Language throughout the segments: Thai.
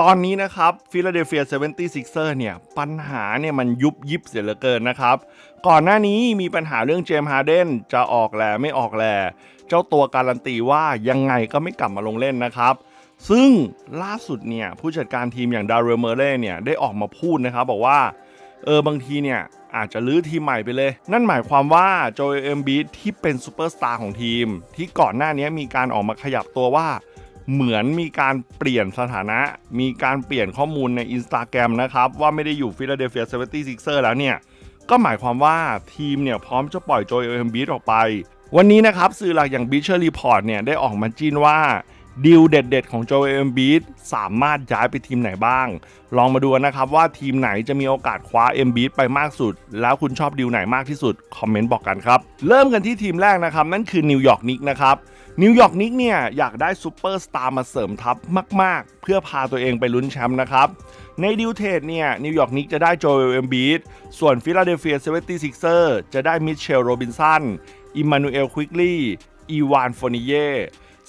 ตอนนี้นะครับฟิลาเดลเฟีย 76er เนี่ย ปัญหาเนี่ยมันยุบยิบเสียเหลือเกินนะครับ ก่อนหน้านี้มีปัญหาเรื่องเจมส์ฮาร์เดนจะออกแหลไม่ออกแหลเจ้าตัวการันตีว่ายังไงก็ไม่กลับมาลงเล่นนะครับ ซึ่งล่าสุดเนี่ย ผู้จัดการทีมอย่างดาร์เรเมเล่เนี่ย ได้ออกมาพูดนะครับ บอกว่า เออบางทีเนี่ยอาจจะลื้อทีมใหม่ไปเลย นั่นหมายความว่าโจเอลบีที่เป็นซูเปอร์สตาร์ของทีม ที่ก่อนหน้านี้มีการออกมาขยับตัวว่า เหมือนมีการเปลี่ยนสถานะ มีการเปลี่ยนข้อมูลใน Instagram นะครับ ว่าไม่ได้อยู่ฟิลาเดลเฟีย 76er แล้วเนี่ย ก็หมายความว่าทีมเนี่ยพร้อมจะปล่อยโจเอลบีออกไป วันนี้นะครับสื่อหลักอย่าง b i t c h e r Report เนี่ยได้ออกมาจีนว่า ดีลเด็ดๆ ของโจเอลบีดสามารถย้ายไปทีมไหนบ้าง ลองมาดูนะครับว่าทีมไหนจะมีโอกาสคว้า m b ไปมากสุด แล้วคุณชอบดีลไหนมากที่สุด คอมเมนต์บอกกันครับ เริ่มกันที่ทีมแรกนะครับ นั่นคือนิวยอร์กนิกนะครับนิวยอร์กนิกเนี่ยอยากได้ซูเปอร์สตาร์มาเสริมทัพมากๆ เพื่อพาตัวเองไปลุ้นแชมป์นะครับในดิวเทดเนี่ยนิวยอร์กนิกจะได้โจเอลเอมบีดส่วนฟิลาเดลเฟีย 76er จะได้มิเชลโรบินสันอิมมานูเอลควิกลี่อีวานโฟนิเย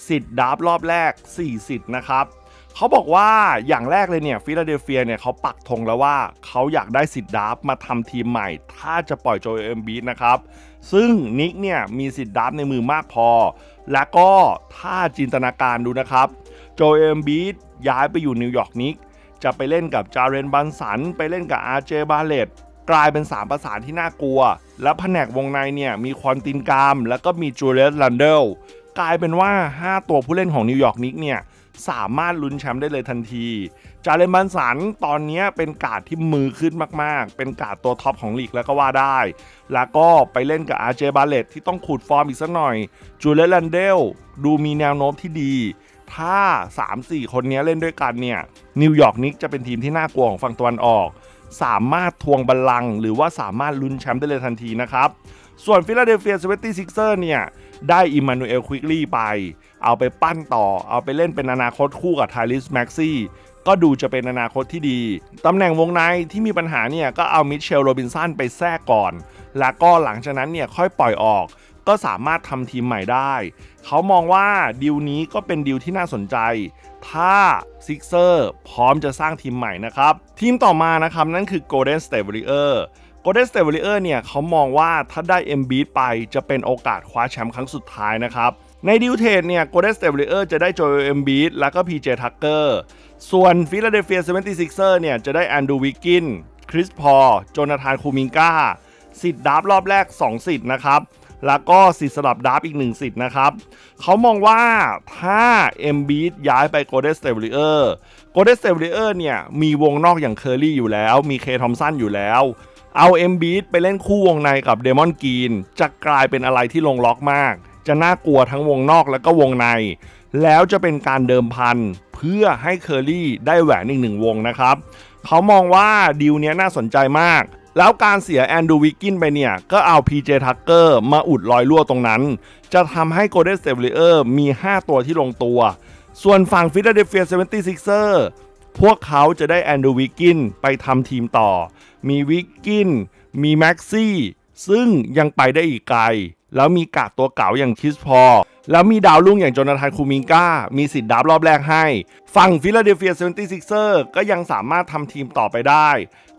สิทธิ์ดับรอบแรก 4 สิทธิ์นะครับเขาบอกว่าอย่างแรกเลยเนี่ยฟิลาเดลเฟียเนี่ยเขาปักธงแล้วว่าเขาอยากได้สิทธิ์ดับมาทำทีมใหม่ ถ้าจะปล่อยโจเอมบีดนะครับซึ่งนิกเนี่ยมีสิทธิ์ดับในมือมากพอ และก็ถ้าจินตนาการดูนะครับโจเอมบีดย้ายไปอยู่นิวยอร์กนิกจะไปเล่นกับจาเรนบันสัน ไปเล่นกับอาร์เจบาเลตกลายเป็น 3 ประสานที่น่ากลัว และแผนกวงในเนี่ยมีควอนตินกาม แล้วก็มีจูเลียสลันเดล กลายเป็นว่า 5 ตัวผู้เล่นของนิวยอร์กนิกเนี่ยสามารถลุ้นแชมป์ได้เลยทันที จาเรนบันสันตอนนี้เป็นการ์ดที่มือขึ้นมากๆ เป็นการ์ดตัวท็อปของลีกแล้วก็ว่าได้ แล้วก็ไปเล่นกับอาร์เจบาเลตที่ต้องขูดฟอร์มอีกสักหน่อย จูเลียสลันเดลดูมีแนวโน้มที่ดี ถ้า 3-4 คนนี้เล่นด้วยกันเนี่ย นิวยอร์กนิกจะเป็นทีมที่น่ากลัวของฝั่งตะวันออก สามารถทวงบัลลังก์หรือว่าสามารถลุ้นแชมป์ได้เลยทันทีนะครับ ส่วนฟิลาเดลเฟีย 76er เซอร์เนี่ย ได้อิมมานูเอลควิกลี่ไป เอาไปปั้นต่อ เอาไปเล่นเป็นอนาคตคู่กับไทลิสแม็กซี่ก็ดูจะเป็นอนาคตที่ดี ตำแหน่งวงในที่มีปัญหาเนี่ยก็เอามิเชลโรบินสันไปแทรกก่อน แล้วก็หลังจากนั้นเนี่ยค่อยปล่อยออก ก็สามารถทำทีมใหม่ได้ เขามองว่าดีลนี้ก็เป็นดีลที่น่าสนใจ ถ้าซิกเซอร์พร้อมจะสร้างทีมใหม่นะครับ ทีมต่อมานะครับนั่นคือ Golden State Warrior Golden State Warrior เนี่ยเขามองว่าถ้าได้ m b ไปจะเป็นโอกาสคว้าแชมป์ครั้งสุดท้ายนะครับ ในดิวเทรดเนี่ย Golden State Warrior จะได้โจเอลเอมบีแล้วก็ PJ Tucker ส่วน Philadelphia 76er เซอร์เนี่ยจะได้แอนดูวิกกินคริสพอโจนาธานคูมิงกาสิทธิ์ดับรอบแรก 2 สิทธิ์นะครับ แล้วก็สิทธิ์สลับดับอีก 1 สิทธิ์นะครับ เขามองว่าถ้า m b ย้ายไป Golden State Warrior Golden State Warrior เนี่ยมีวงนอกอย่างเคอร์รี่อยู่แล้ว มีเคทอมสันอยู่แล้ว เอาเอ็มบีดไปเล่นคู่วงในกับเดมอนกีนจะกลายเป็นอะไรที่ลงล็อกมาก จะน่ากลัวทั้งวงนอกแล้วก็วงใน แล้วจะเป็นการเดิมพัน เพื่อให้เคอรี่ได้แหวนอีกหนึ่งวงนะครับ เขามองว่าดีลนี้น่าสนใจมากแล้วการเสียแอนดูวิกกินไปเนี่ย ก็เอา PJ Tucker มาอุดรอยรั่วตรงนั้น จะทำให้ Golden State Warrior มี 5 ตัวที่ลงตัว ส่วนฝั่ง Philadelphia 76er พวกเขาจะได้แอนดูวิกกินไปทำทีมต่อ มีวิกกิน มีแม็กซี่ ซึ่งยังไปได้อีกไกล แล้วมีกาดตัวเก่าอย่างคิสพอ แล้วมีดาวรุ่งอย่างโจนาธานคูมิงกามีสิทธิ์ดับรอบแรกให้ ฝั่งฟิลาเดลเฟีย 76er ก็ยังสามารถทำทีมต่อไปได้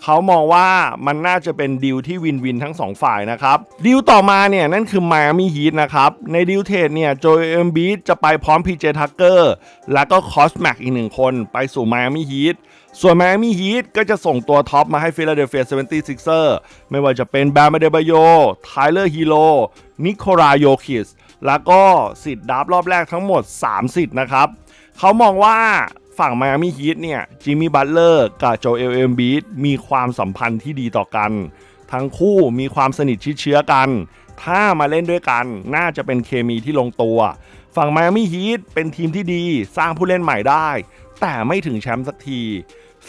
เขามองว่ามันน่าจะเป็นดีลที่วินวินทั้งสองฝ่ายนะครับ ดีลต่อมาเนี่ย นั่นคือ Miami Heat นะครับ ในดีลเทรดเนี่ยโจเอมบีจะไปพร้อม PJ Tucker แล้วก็คอสแม็กอีกหนึ่งคนไปสู่ Miami Heat ส่วน Miami Heat ก็จะส่งตัวท็อปมาให้ Philadelphia 76er ไม่ว่าจะเป็นแบมเดบโยไทเลอร์ฮีโร่นิโคลาโยคิส แล้วก็สิทธิ์ดับรอบแรกทั้งหมด 3 สิทธิ์นะครับเขามองว่าฝั่ง Miami Heat เนี่ยจิมมี่บัตเลอร์กับโจเอลเอมบีมีความสัมพันธ์ที่ดีต่อกัน ทั้งคู่มีความสนิทชิดเชื้อกัน ถ้ามาเล่นด้วยกันน่าจะเป็นเคมีที่ลงตัว ฝั่ง Miami Heat เป็นทีมที่ดีสร้างผู้เล่นใหม่ได้ แต่ไม่ถึงแชมป์สักที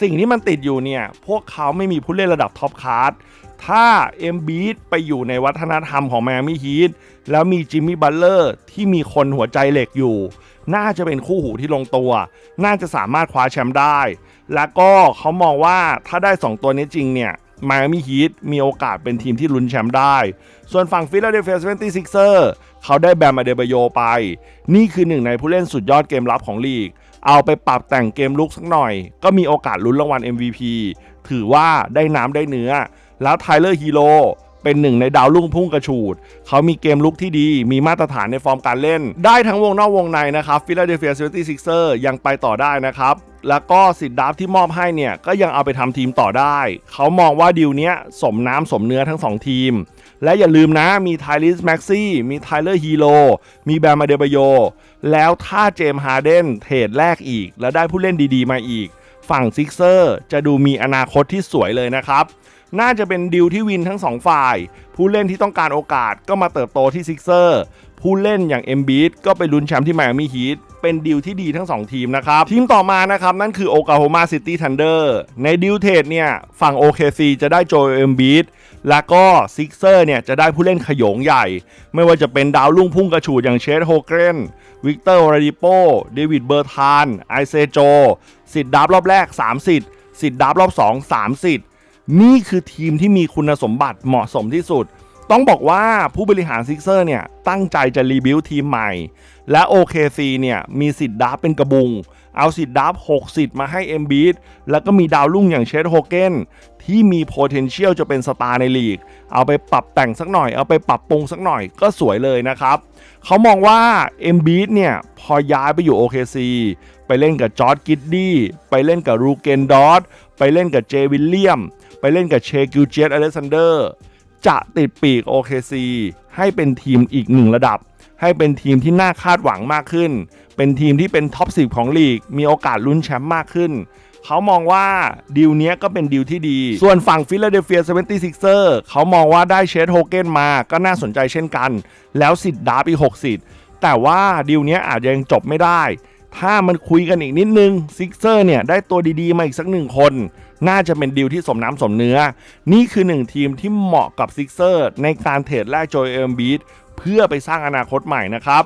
สิ่งที่มันติดอยู่เนี่ย พวกเขาไม่มีผู้เล่นระดับท็อปคลาส ถ้าเอ็มบีไปอยู่ในวัฒนธรรมของแมมี่ฮีทแล้วมีจิมมี่บัตเลอร์ที่มีคนหัวใจเหล็กอยู่ น่าจะเป็นคู่หูที่ลงตัว น่าจะสามารถคว้าแชมป์ได้ แล้วก็เขามองว่าถ้าได้ 2 ตัวนี้จริงเนี่ยไมอามี่ฮีทมีโอกาสเป็นทีมที่ลุ้นแชมป์ได้ ส่วนฝั่งฟิลาเดลเฟีย76 ers เขาได้แบมอเดบโยไป นี่คือหนึ่งในผู้เล่นสุดยอดเกมรับของลีก เอาไปปรับแต่งเกมลุกสักหน่อย ก็มีโอกาสลุ้นรางวัล MVP ถือว่าได้น้ำได้เนื้อ แล้วไทเลอร์ฮีโร่เป็นหนึ่งในดาวรุ่งพุ่งกระฉูด เขามีเกมลุกที่ดี มีมาตรฐานในฟอร์มการเล่น ได้ทั้งวงนอกวงในนะครับฟิลาเดลเฟีย76 ers ยังไปต่อได้นะครับ แล้วก็สิทธิ์ดับที่มอบให้เนี่ย ก็ยังเอาไปทำทีมต่อได้ เขามองว่าดีลเนี้ยสมน้ำสมเนื้อทั้งสองทีม และอย่าลืมนะ มีไทลิสแม็กซี่ มีไทเลอร์ฮีโร่มีแบมมาเดบโย แล้วถ้าเจมส์ฮาร์เดนเทรดแรกอีก แล้วได้ผู้เล่นดีๆ มาอีก ฝั่งซิกเซอร์จะดูมีอนาคตที่สวยเลยนะครับ น่าจะเป็นดิวที่วินทั้งสองฝ่าย ผู้เล่นที่ต้องการโอกาสก็มาเติบโตที่ซิกเซอร์ผู้เล่นอย่างเอ็มบีดก็ไปลุ้นแชมป์ที่ไมอามี่ฮีทเป็นดิวที่ดีทั้ง 2 ทีมนะครับ ทีมต่อมานะครับ นั่นคือโอกาโฮมาซิตี้ทันเดอร์ในดิวเทดเนี่ย ฝั่ง OKC จะได้โจเอ็มบีดแล้วก็ซิกเซอร์เนี่ย จะได้ผู้เล่นขยงใหญ่ ไม่ว่าจะเป็นดาวรุ่งพุ่งกระฉูดอย่างเชสโฮเกรนวิกเตอร์โอราดิโปเดวิดเบอร์ทานไอเซโจสิทธิ์ดับรอบแรก 3 สิทธิ์สิทธิ์ดับรอบ 2 3 สิทธิ์ นี่คือทีมที่มีคุณสมบัติเหมาะสมที่สุด ต้องบอกว่าผู้บริหารซิกเซอร์เนี่ยตั้งใจจะรีบิวทีมใหม่ และ OKC เนี่ยมีสิทธิ์ดับเป็นกระบุง เอาสิทธิ์ดับ6สิทธิ์มาให้เอมบีแล้วก็มีดาวรุ่งอย่างเชสโฮเกนที่มี potential จะเป็นสตาร์ในลีก เอาไปปรับแต่งสักหน่อย เอาไปปรับปรุงสักหน่อยก็สวยเลยนะครับ เขามองว่าเอมบีเนี่ย พอย้ายไปอยู่ OKC ไปเล่นกับจอร์ดกิดดี้ไปเล่นกับรูเกนดอตไปเล่นกับเจวิลเลียม ไปเล่นกับเชกิวเจตอเลสซานเดอร์จะติดปีก OKC ให้เป็นทีมอีกหนึ่งระดับ ให้เป็นทีมที่น่าคาดหวังมากขึ้น เป็นทีมที่เป็นท็อปสิของลีก มีโอกาสลุ้นแชมป์มากขึ้น เขามองว่าดีลนี้ก็เป็นดีลที่ดี ส่วนฝั่งฟิลาเดลเฟีย 76 ers เขามองว่าได้เชสโฮเกนมาก็น่าสนใจเช่นกัน แล้วสิทธิ์ดาร์บอีก6สิทธิ์ แต่ว่าดีลนี้อาจจะยังจบไม่ได้ ถ้ามันคุยกันอีกนิดนึงซิกเซอร์เนี่ยได้ตัวดีๆมาอีกสักหนึ่งคน น่าจะเป็นดีลที่สมน้ำสมเนื้อ นี่คือหนึ่งทีมที่เหมาะกับซิกเซอร์ในการเทรดแลกโจเอมบีท เพื่อไปสร้างอนาคตใหม่นะครับ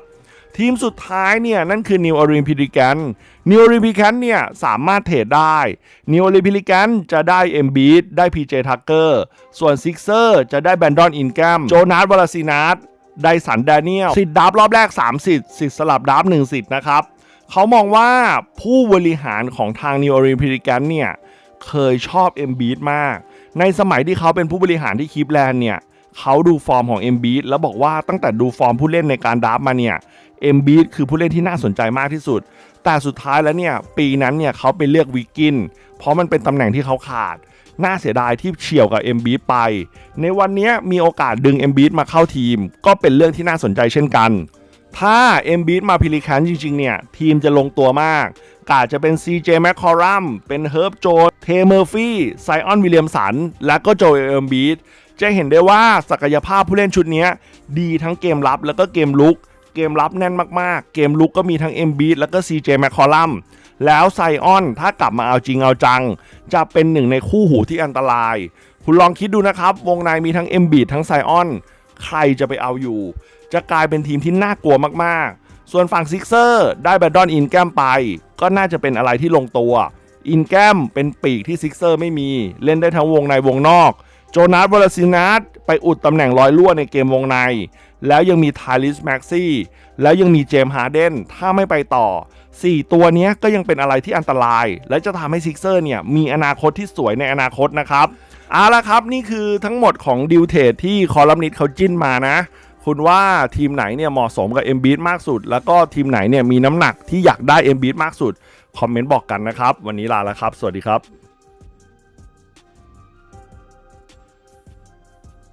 ทีมสุดท้ายเนี่ยนั่นคือนิวออริมพิลิกันนิวออริมพิลิกันเนี่ยสามารถเทรดได้นิวออริมพิลิกันจะได้เอมบีทได้พีเจทักเกอร์ส่วนซิกเซอร์จะได้แบนดอนอินแกมโจนาสวอลซินัสไดสันแดเนียลสิทธิ์ดับรอบแรก 3 สิทธิ์สิทธิ์สลับดับ1สิทธิ์นะครับเขามองว่าผู้บริหารของทางนิวออริมพิลิกันเนี่ยเคยชอบ m b บีมาก ในสมัยที่เขาเป็นผู้บริหารที่คีปแลนด์เนี่ย เขาดูฟอร์มของ m b บีแล้วบอกว่าตั้งแต่ดูฟอร์มผู้เล่นในการดราฟต์มาเนี่ย m b บีคือผู้เล่นที่น่าสนใจมากที่สุด แต่สุดท้ายแล้วเนี่ยปีนั้นเนี่ยเขาไปเลือกวิกิน เพราะมันเป็นตำแหน่งที่เขาขาด น่าเสียดายที่เฉี่ยวกับ m b บีไป ในวันนี้มีโอกาสดึง m b บีมาเข้าทีม ก็เป็นเรื่องที่น่าสนใจเช่นกัน ถ้าเอมบีมาพิลิคันจริงๆเนี่ยทีมจะลงตัวมากกาจจะเป็น CJ m c c o r r u m เป็นเฮิร์บโจ เทเมอร์ฟี่ ไซออน วิลเลียมสัน และก็โจเอลเอมบี จะเห็นได้ว่าศักยภาพผู้เล่นชุดนี้ดีทั้งเกมรับแล้วก็เกมลุก เกมรับแน่นมากๆ เกมลุกก็มีทั้ง m b บีแล้วก็ CJ m c c o r r u m แล้วไซออนถ้ากลับมาเอาจริงเอาจัง จะเป็นหนึ่งในคู่หูที่อันตราย คุณลองคิดดูนะครับ วงในมีทั้ง m b บีทั้งไซออนใครจะไปเอาอยู่ จะกลายเป็นทีมที่น่ากลัวมากๆ ส่วนฝั่งซิกเซอร์ได้แบดดอนอินแกมไป ก็น่าจะเป็นอะไรที่ลงตัว อินแกมเป็นปีกที่ซิกเซอร์ไม่มี เล่นได้ทั้งวงในวงนอก โจนาสวอลซินัสไปอุดตำแหน่งลอยลั่วในเกมวงใน แล้วยังมีไทลิสแม็กซี่ แล้วยังมีเจมส์ฮาร์เดนถ้าไม่ไปต่อ 4 ตัวนี้ก็ยังเป็นอะไรที่อันตราย และจะทำให้ซิกเซอร์เนี่ยมีอนาคตที่สวยในอนาคตนะครับเอาละครับนี่คือทั้งหมดของดิวเทดที่คอลัมนิสเขาจิ้นมานะ คุณว่าทีมไหนเนี่ยเหมาะสมกับ m b บีมากสุด แล้วก็ทีมไหนเนี่ยมีน้ำหนักที่อยากได้ m b บีมากสุด คอมเมนต์บอกกันนะครับ วันนี้ลาแล้วครับ สวัสดีครับ